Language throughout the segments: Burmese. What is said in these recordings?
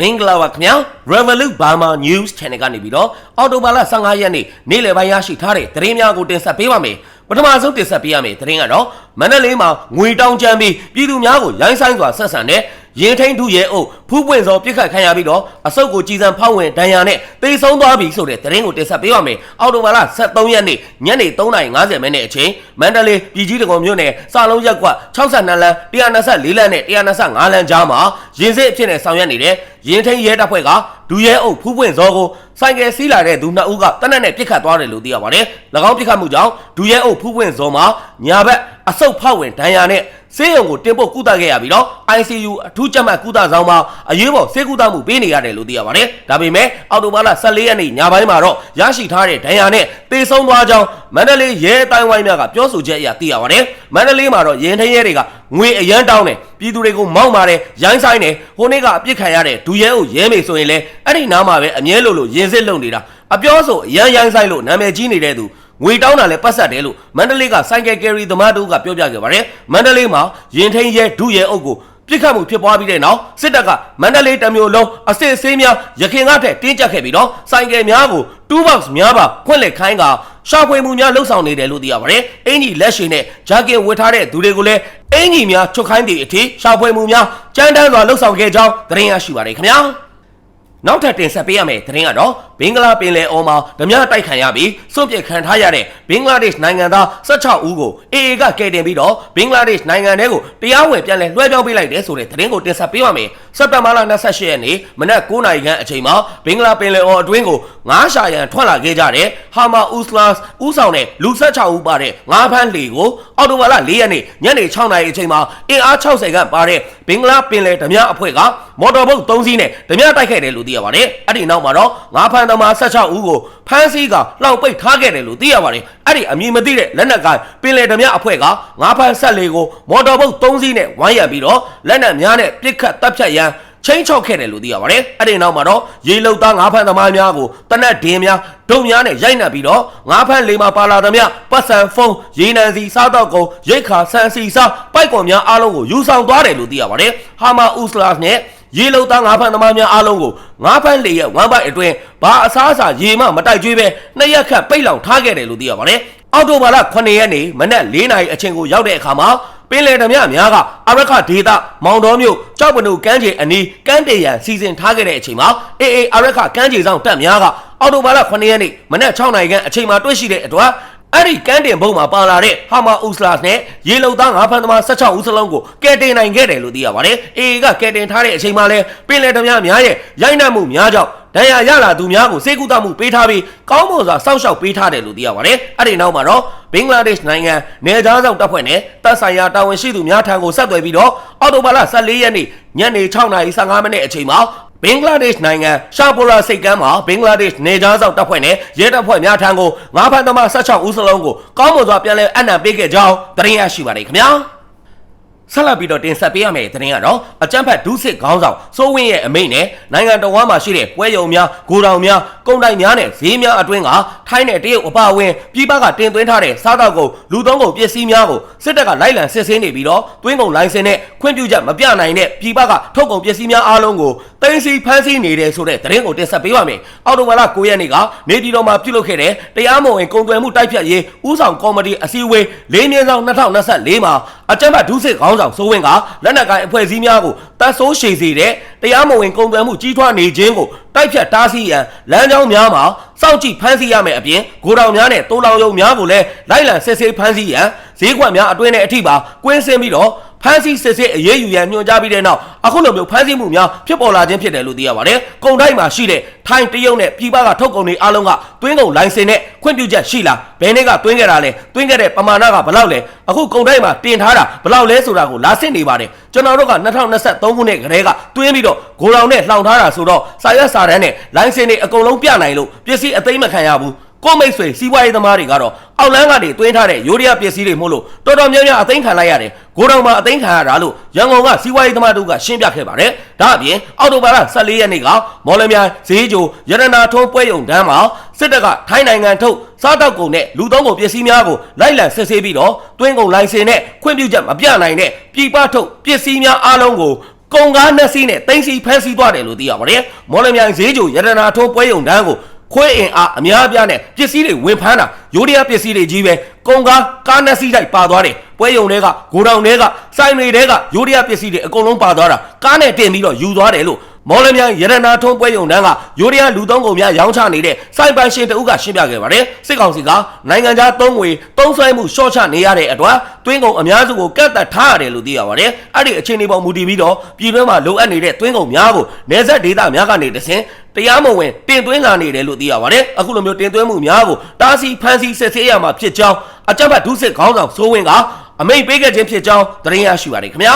မင်္ဂလာပါခင်ဗျာ Revolut Burma News Channel ကနေပြီးတော့အော်တိုဘာလ15ရက်နေ့နေ့လယ်ပိုင်းရရှိထားတဲ့သတင်းများကိုတင်ဆက်ပေးပါမယ်ပထမဆုံးတင်ဆက်ပေးရမယ့်သတင်းကတော့မန္တလေးမှာငွေတောင်းချမ်းပြီးပြည်သူများကိုရိုင်းဆိုင်စွာဆက်ဆံတဲ့ ရင်ထိန်ထုရဲ့အုပ်ဖူးပွင့်စောပြစ်ခတ်ခံရပြီးတော့အစုပ်ကိုကြည်စံဖောက်ဝင်ဒဏ်ရာနဲ့တေဆုံးသွားပြီဆိုတဲ့သတင်းကိုတင်ဆက်ပေးပါမယ်အော်တိုဘာလ23ရက်နေ့ညနေ3:50မိနစ်အချိန်မန္တလေးပြည်ကြီးတကုံမြို့နယ်စာလုံးရက်ကွက်62လမ်း124လမ်းနဲ့125လမ်းကြားမှာရင်စစ်အဖြစ်နဲ့ဆောင်ရွက်နေတဲ့ရင်ထိန်ရဲတပ်ဖွဲ့ကဒူရဲအုပ်ဖူးပွင့်စောကို ဆိုင်ကယ်စီးလာတဲ့သူနှစ်ဦးကတနက်နဲ့ပြစ်ခတ်သွားတယ်လို့သိရပါတယ်၎င်းပြစ်ခတ်မှုကြောင့်ဒူရဲအုပ်ဖူးပွင့်စောမှာညာဘက်အဆုတ်ဖောက်ဝင်ဒဏ်ရာနဲ့ဆေးရုံကိုတင်ပို့ကုသခဲ့ရပြီးတော့ ICU အထူးကြပ်မတ်ကုသဆောင်မှာအရေးပေါ်ဆေးကုသမှုပေးနေရတယ်လို့သိရပါတယ်။ဒါပေမဲ့အော်တိုဘာလ14ရက်နေ့ညပိုင်းမှာတော့ရရှိထားတဲ့ဒဏ်ရာနဲ့တေဆုံးသွားကြောင်းမန္တလေးရဲအတိုင်းဝိုင်းများကပြောဆိုချက်အရသိရပါတယ်။မန္တလေးမှာတော့ရင်ထရဲတွေကငွေအရန်တောင်းတယ်ပြည်သူတွေကိုမောက်မာတယ်ရိုင်းဆိုင်တယ်ဟိုနေ့ကအပြစ်ခံရတဲ့ဒူရဲကိုရဲမေဆိုရင်လည်းအဲ့ဒီနားမှာပဲအမြဲလို့လို့ရင်စစ်လုံနေတာအပြောဆိုအရန်ရိုင်းဆိုင်လို့နာမည်ကြီးနေတဲ့သူငွေတောင်းတာလည်းပတ်ဆက်တယ်လို့မန္တလေးကဆိုင်ကယ်ကယ်ရီသမားတို့ကပြောပြခဲ့ပါတယ်မန္တလေးမှာရင်ထိန်ရဲဒုရဲအုပ်ကိုပြစ်ခတ်မှုဖြစ်ပွားပြီးတဲ့နောက်စစ်တပ်ကမန္တလေးတမျိုးလုံးအစစ်အဆေးများရခင်ကထက်တင်းကျပ်ခဲ့ပြီးတော့ဆိုင်ကယ်များကို2 box များပါဖွင့်လှစ်ခိုင်းကရှာဖွေမှုများလှုပ်ဆောင်နေတယ်လို့သိရပါတယ်အင်ကြီးလက်ရှိနဲ့ဂျာကင်ဝတ်ထားတဲ့သူတွေကိုလည်းအင်ကြီးများချုပ်ခိုင်းသည့်အထိရှာဖွေမှုများကြမ်းတမ်းစွာလှုပ်ဆောင်ခဲ့ကြောင်းသတင်းရရှိပါတယ်ခင်ဗျာ နောက်ထပ်တင်ဆက်ပေးရမယ့်သတင်းကတော့ဘင်္ဂလားပင်လယ်အော်မှာဓမြတိုက်ခံရပြီးစွန့်ပစ်ခံထားရတဲ့ဘင်္ဂလားဒေ့ရှ်နိုင်ငံသား16ဦးကို AA ကကယ်တင်ပြီးတော့ဘင်္ဂလားဒေ့ရှ်နိုင်ငံထဲကိုတရားဝင်ပြန်လည်လွှဲပြောင်းပေးလိုက်တယ်ဆိုတဲ့သတင်းကိုတင်ဆက်ပေးပါမယ်။စက်တင်ဘာလ28ရက်နေ့မနက်9:00နာရီခန့်အချိန်မှာဘင်္ဂလားပင်လယ်အော်အတွင်းကိုငါးရှာရန်ထွက်လာခဲ့ကြတဲ့ဟာမာဥစလာစ်ဦးဆောင်တဲ့လူ16ဦးပါတဲ့ငါးဖမ်းလှေကိုအော်တိုဘာလ4ရက်နေ့ညနေ6:00နာရီအချိန်မှာအင်အား60ခန့်ပါတဲ့ဘင်္ဂလားပင်လယ်ဓမြအဖွဲ့ကမော်တော်ဘုတ်3စီးနဲ့ဓမြတိုက်ခဲ့တယ်လို့သိရပါတယ်။အဲ့ဒီနောက်မှာတော့ငါးဖမ်းသမား16ဦးကိုဖမ်းဆီးကလှောင်ပိတ်ထားခဲ့တယ်လို့သိရပါတယ်။အဲ့ဒီအမည်မသိတဲ့လက်နက်ကိုင်ပင်လယ်ဓမြအဖွဲ့ကငါးဖမ်းဆက်လေကိုမော်တော်ဘုတ်3စီးနဲ့ဝိုင်းရပြီးတော့လက်နက်များနဲ့ပစ်ခတ်တပ်ဖြတ်ရန်ချင်းချောက်ခဲ့တယ်လို့သိရပါတယ်။အဲ့ဒီနောက်မှာတော့ရေလုံသားငါးဖမ်းသမားများကိုတနက်ဒင်းများဒုံများနဲ့ရိုက်နှက်ပြီးတော့ငါးဖမ်းလေးမှာပါလာသမျှပတ်စံဖုံးရေနံစီစားတော့ကုန်ရိတ်ခါဆန်စီစားပိုက်ကွန်များအားလုံးကိုယူဆောင်သွားတယ်လို့သိရပါတယ်။ဟာမာဥစလာနဲ့ ရေလုံသားငါးဖမ်းသမားများအားလုံးကိုငါးဖမ်းလေရဲ့ဝမ်းပိုက်အတွင်းဘာအစားအစာရေမှမတိုက်ကျွေးပဲနှစ်ရက်ခန့်ပိတ်လောင်ထားခဲ့တယ်လို့သိရပါတယ်။အောက်တိုဘာလ9ရက်နေ့မနက်4နာရီအချိန်ကိုရောက်တဲ့အခါမှာပင်လယ်ဓမြများကအရခဒေတာမောင်တော်မြို့ကြောက်ပနုကမ်းခြေအနီးကမ်းတေရန်စီစဉ်ထားခဲ့တဲ့အချိန်မှာအေအေအရခကမ်းခြေဆောင်တပ်များကအော်တိုဘာလ9ရက်နေ့မနက်6နာရီခန့်အချိန်မှာတွေ့ရှိတဲ့အတွက် အဲ့ဒီကမ်းတင်ဘုံမှာပါလာတဲ့ဟာမာဥစလာနဲ့ရေလုံသားငါးဖန်သမား16ဦးစလုံးကိုကယ်တင်နိုင်ခဲ့တယ်လို့သိရပါတယ်။အေအေကကယ်တင်ထားတဲ့အချိန်မှာလဲပင်လယ်ဓမြများရဲ့ရိုက်နှက်မှုများကြောင့်ဒဏ်ရာရလာသူများကိုစေကူတမှုပေးထားပြီးကောင်းမွန်စွာစောင့်ရှောက်ပေးထားတယ်လို့သိရပါတယ်။အဲ့ဒီနောက်မှာတော့ဘင်္ဂလားဒေ့ရှ်နိုင်ငံနေကြားဆောင်တပ်ဖွဲ့နဲ့တပ်ဆိုင်ရာတာဝန်ရှိသူများထံကိုဆက်သွယ်ပြီးတော့အော်တိုဘာလ14ရက်နေ့ညနေ6:15မိနစ်အချိန်မှာ ဘင်္ဂလားဒေ့ရှ်နိုင်ငံရှာပူရာစိတ်ကမ်းမှာဘင်္ဂလားဒေ့ရှ်နေကြားဆောင်တပ်ဖွဲ့နဲ့ရဲတပ်ဖွဲ့များထံကိုငါးဖန်သမား16ဦးစလုံးကိုကောင်းမွန်စွာပြန်လည်အနံပေးခဲ့ကြောင်းသတင်းရရှိပါတယ်ခင်ဗျာ ဆက်လက်ပြီးတော့တင်ဆက်ပေးရမယ့်သတင်းကတော့အကြမ်းဖက်ဒုစစ်ခေါင်းဆောင်စိုးဝင်းရဲ့အမိန့်နဲ့နိုင်ငံတော်ဝမ်းမှာရှိတဲ့ပွဲရုံများဂိုဒေါင်များကုန်တိုင်များနဲ့ဈေးများအတွင်းကထိုင်းနဲ့တရုတ်အပါအဝင်ပြည်ပကတင်သွင်းထားတဲ့စားတောက်ကုန်လူသုံးကုန်ပစ္စည်းများကိုစစ်တပ်ကလိုက်လံစစ်ဆေးနေပြီးတော့သွင်းကုန်လိုင်စင်နဲ့ခွင့်ပြုချက်မပြနိုင်တဲ့ပြည်ပကထုတ်ကုန်ပစ္စည်းများအားလုံးကိုတင်စီဖမ်းဆီးနေတယ်ဆိုတဲ့သတင်းကိုတင်ဆက်ပေးပါမယ်။အော်တိုဘာလ9ရက်နေ့ကနေပြည်တော်မှာပြုလုပ်ခဲ့တဲ့တရားမဝင်ကုန်သွယ်မှုတိုက်ဖြတ်ရေးဥဆောင်ကော်မတီအစည်းအဝေး၄မြင်းဆောင်2024မှာအကြမ်းဖက်ဒုစစ်ခေါင်းဆောင်စိုးဝင်းကလက်နက်ကိုင်အဖွဲ့အစည်းများကိုတပ်ဆိုးရှည်စေတဲ့တရားမဝင်ကုန်သွယ်မှုကြီးထွားနေခြင်းကိုတိုက်ဖြတ်တားဆီးရန်လမ်းကြောင်းများမှာစောင့်ကြည့်ဖမ်းဆီးရမယ်အပြင်ဂိုဒေါင်များနဲ့တိုးလောင်ရုံများကိုလည်းလိုက်လံစစ်ဆေးဖမ်းဆီးရန်ဈေးကွက်များအတွင်းနဲ့အထိပါကွင်းဆင်းပြီးတော့ ဖမ်းဆီးစစ်ဆေးအရေးယူရန်ညွှန်ကြားပြီးတဲ့နောက်အခုလိုမျိုးဖမ်းဆီးမှုများဖြစ်ပေါ်လာခြင်းဖြစ်တယ်လို့သိရပါတယ်။ကုန်တိုင်းမှာရှိတဲ့ထိုင်းတရုတ်နဲ့ပြည်ပကထုတ်ကုန်တွေအားလုံးကတွင်းကုန်လိုင်စင်နဲ့ခွင့်ပြုချက်ရှိလားဘယ်နေ့ကတွင်းခဲ့တာလဲတွင်းခဲ့တဲ့ပမာဏကဘယ်လောက်လဲအခုကုန်တိုင်းမှာတင်ထားတာဘယ်လောက်လဲဆိုတာကိုလာစစ်နေပါတယ်ကျွန်တော်တို့က2023ခုနှစ်ကတည်းကတွင်းပြီးတော့ဂိုဒေါင်နဲ့လှောင်ထားတာဆိုတော့စာရွက်စာတမ်းနဲ့လိုင်စင်တွေအကုန်လုံးပြနိုင်လို့ပစ္စည်းအသိမ်းမခံရဘူး ကိုမိတ်ဆွေစီးပွားရေးသမားတွေကတော့အောက်လန်းကနေတွင်းထားတဲ့ယိုရီးယားပစ္စည်းတွေမို့လို့တော်တော်များများအသိမ်းခံလိုက်ရတယ်ဂိုဒေါင်မှာအသိမ်းခံရတာလို့ရန်ကုန်ကစီးပွားရေးသမားတို့ကရှင်းပြခဲ့ပါတယ်ဒါအပြင်အောက်တိုဘာလ14ရက်နေ့ကမော်လမြိုင်ဈေးချိုရတနာထုံးပွဲရုံတန်းမှာစစ်တပ်ကထိုင်းနိုင်ငံထုတ်စားတောက်ကုန်နဲ့လူသုံးကုန်ပစ္စည်းများကိုလိုက်လံစစ်ဆေးပြီးတော့တွင်းကုန်လိုင်စင်နဲ့ခွင့်ပြုချက်မပြနိုင်တဲ့ပြည်ပထုတ်ပစ္စည်းများအားလုံးကိုကုံကားနှစ်စီးနဲ့တင်စီဖမ်းဆီးသွားတယ်လို့သိရပါတယ်မော်လမြိုင်ဈေးကျိုရတနာထုံးပွဲယုံတန်းကို ခွေးအင်အားအများအပြားနဲ့ပစ္စည်းတွေဝင်ဖမ်းတာရိုးရပစ္စည်းတွေကြီးပဲကုံကားကားနှစ်စီးလိုက်ပါသွားတယ်ပွဲယုံတွေကဂိုဒေါင်တွေကစိုင်တွေတွေကရိုးရပစ္စည်းတွေအကုန်လုံးပါသွားတာကားနဲ့တင်ပြီးတော့ယူသွားတယ်လို့ မော်လမြိုင်ရတနာထုံးပွဲယုံတန်းကရိုးရလူသုံးကုန်များရောင်းချနေတဲ့စိုင်ပိုင်ရှင်တဦးကရှင်းပြခဲ့ပါတယ်စစ်ကောင်စီကနိုင်ငံခြားသုံးငွေသုံးဆွဲမှုရှော့ချနေရတဲ့အတွက်တွင်းကုန်အများစုကိုကတ်သက်ထားရတယ်လို့သိရပါတယ်အဲ့ဒီအခြေအနေပေါ်မူတည်ပြီးတော့ပြည်တွင်းမှာလိုအပ်နေတဲ့တွင်းကုန်များကိုနေဆက်ဒေသများကနေတဆင်တရားမဝင်တင်သွင်းလာနေတယ်လို့သိရပါတယ်အခုလိုမျိုးတင်သွင်းမှုများကိုတားဆီးဖမ်းဆီးစစ်ဆေးရမှာဖြစ်ကြောင်းအကြမ်းဖက်ဒုစစ်ခေါင်းဆောင်စိုးဝင်းကအမိန့်ပေးခဲ့ခြင်းဖြစ်ကြောင်းသတင်းရရှိပါတယ်ခင်ဗျာ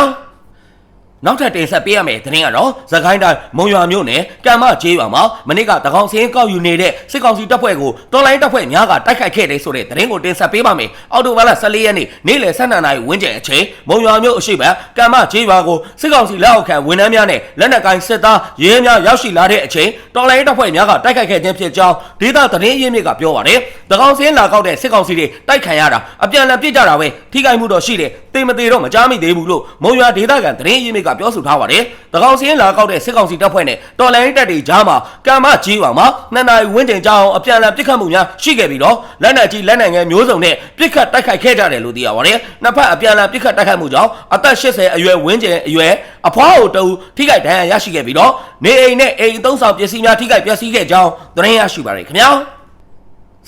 နောက်ထပ်တင်ဆက်ပေးရမယ့်သတင်းကတော့သခိုင်းတိုင်းမုံရွာမြို့နယ်ကံမကျေးရွာမှာမနေ့ကတကောင်စင်းကောက်ယူနေတဲ့စစ်ကောင်စီတပ်ဖွဲ့ကိုတော်လိုင်းတပ်ဖွဲ့များကတိုက်ခိုက်ခဲ့တဲ့ဆိုတဲ့သတင်းကိုတင်ဆက်ပေးပါမယ်။အော်တိုဘာလ14ရက်နေ့နေ့လယ်12နာရီဝန်းကျင်အချိန်မုံရွာမြို့အရှိတ်ကံမကျေးရွာကိုစစ်ကောင်စီလက်အောက်ခံဝန်ထမ်းများနဲ့လက်နက်ကိုင်စစ်သားရဲများရောက်ရှိလာတဲ့အချိန်တော်လိုင်းတပ်ဖွဲ့များကတိုက်ခိုက်ခဲ့ခြင်းဖြစ်ကြောင်းဒေသသတင်းရင်းမြစ်ကပြောပါတယ်။တကောင်စင်းလာကောက်တဲ့စစ်ကောင်စီတွေတိုက်ခံရတာအပြန်အလှန်ပြစ်ကြတာပဲထိခိုက်မှုတော့ရှိတယ်။တေမသေးတော့မကြားမိသေးဘူးလို့မုံရွာဒေသခံသတင်းရင်းမြစ်ကပြောဆိုထားပါတယ်။တကောင်စင်းလာကောက်တဲ့စစ်ကောင်စီတပ်ဖွဲ့နဲ့တော်လိုင်းတပ်တွေကြားမှာကံမကြီးရွာမှာနှစ်နာရီဝန်းကျင်ကြာအောင်အပြန်အလှန်ပစ်ခတ်မှုများရှိခဲ့ပြီးတော့လက်နက်ကြီးလက်နက်ငယ်မျိုးစုံနဲ့ပစ်ခတ်တိုက်ခိုက်ခဲ့ကြတယ်လို့သိရပါတယ်။နှစ်ဖက်အပြန်အလှန်ပစ်ခတ်တိုက်ခိုက်မှုကြောင့်အသက်80အရွယ်ဝန်းကျင်အရွယ်အဖွားအိုတူထိခိုက်ဒဏ်ရာရရှိခဲ့ပြီးတော့နေအိမ်နဲ့အိမ်အသုံးဆောင်ပစ္စည်းများထိခိုက်ပျက်စီးခဲ့ကြောင်းသတင်းရရှိပါတယ်ခင်ဗျာ။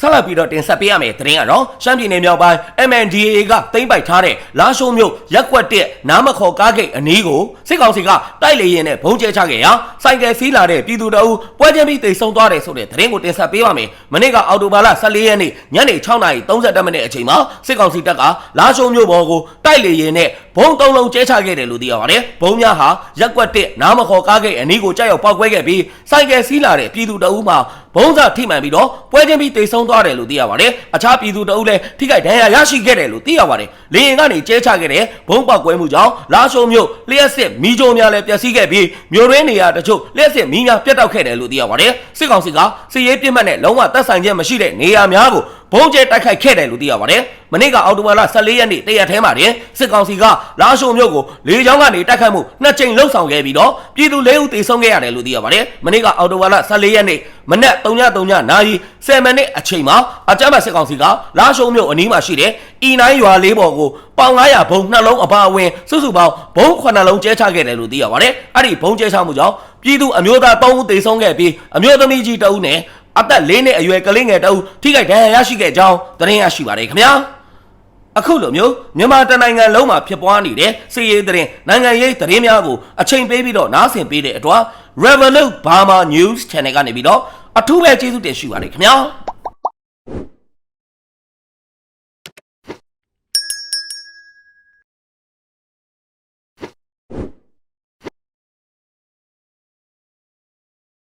ဆက်လက်ပြီးတော့တင်ဆက်ပေးရမယ့်သတင်းကတော့ရှမ်းပြည်နယ်မြောက်ပိုင်း MNDAA ကသိမ်းပိုက်ထားတဲ့လာရှိုးမြို့ရက်ကွက်တဲ့နားမခေါ်ကားဂိတ်အနီးကိုစစ်ကောင်စီကတိုက်လေရင်နဲ့ဘုံကျဲချခဲ့ရာစိုက်ကယ်စီးလာတဲ့ပြည်သူတအုပ်ပွဲချင်းပြီးတိတ်ဆုံးသွားတယ်ဆိုတဲ့သတင်းကိုတင်ဆက်ပေးပါမယ်။မနေ့ကအော်တိုဘာလ14ရက်နေ့ညနေ6:30မိနစ်အချိန်မှာစစ်ကောင်စီတပ်ကလာရှိုးမြို့ပေါ်ကိုတိုက်လေရင်နဲ့ဘုံသုံးလုံးကျဲချခဲ့တယ်လို့သိရပါတယ်။ဘုံများဟာရက်ကွက်တဲ့နားမခေါ်ကားဂိတ်အနီးကိုကြောက်ရောက်ပောက်ကွဲခဲ့ပြီးစိုက်ကယ်စီးလာတဲ့ပြည်သူတအုပ်မှာ ဘုံစာထိမှန်ပြီးတော့ပွဲချင်းပြီးတိတ်ဆုံးသွားတယ်လို့သိရပါတယ်။အခြားပြည်သူတအုပ်လည်းထိခိုက်ဒဏ်ရာရရှိခဲ့တယ်လို့သိရပါတယ်။လေရင်ကနေကျဲချခဲ့တဲ့ဘုံပေါက်ကွဲမှုကြောင့်လာရှိုးမြို့လျှက်စစ်မီးကြိုးများလည်းပျက်စီးခဲ့ပြီးမြို့ရင်းနေရာတချို့လျှက်စစ်မီးများပြတ်တောက်ခဲ့တယ်လို့သိရပါတယ်။စစ်ကောင်စီကစစ်ရေးပြစ်မှတ်နဲ့လုံးဝတပ်ဆိုင်ခြင်းမရှိတဲ့နေရာများကို ဘုံကျဲတိုက်ခိုက်ခဲ့တယ်လို့သိရပါတယ်။မနေ့ကအောက်တိုဘာလ14ရက်နေ့တရက်ထဲမှာတင်စစ်ကောင်စီကလာရှိုးမြို့ကိုလေကြောင်းကနေတိုက်ခိုက်မှုနှစ်ကြိမ်လှုပ်ဆောင်ခဲ့ပြီးတော့ပြည်သူ၄ဦးသေဆုံးခဲ့ရတယ်လို့သိရပါတယ်။မနေ့ကအောက်တိုဘာလ14ရက်နေ့မနက်3:03နာရီ10မိနစ်အချိန်မှာအကြမ်းဖက်စစ်ကောင်စီကလာရှိုးမြို့အနီးမှာရှိတဲ့ E9 ရွာလေးပေါ်ကိုပေါင်900ဘုံနှလုံးအပါအဝင်စုစုပေါင်းဘုံ9လုံးကျဲချခဲ့တယ်လို့သိရပါတယ်။အဲ့ဒီဘုံကျဲချမှုကြောင့်ပြည်သူအမျိုးသား3ဦးသေဆုံးခဲ့ပြီးအမျိုးသမီးကြီး2ဦးနဲ့ အသက်၄နှစ်အရွယ်ကလေးငယ်2ဦးထိခိုက်ဒဏ်ရာရရှိခဲ့ကြောင်းသတင်းရရှိပါတယ်ခင်ဗျာ။အခုလိုမျိုးမြန်မာတနိုင်ငံလုံးမှာဖြစ်ပွားနေတဲ့စီးရေးသတင်းနိုင်ငံရေးသတင်းများကိုအချိန်ပေးပြီးတော့နားဆင်ပေးတဲ့အတွက် Revolut Burma News Channel ကနေပြီးတော့အထူးပဲကျေးဇူးတင်ရှိပါတယ်ခင်ဗျာ။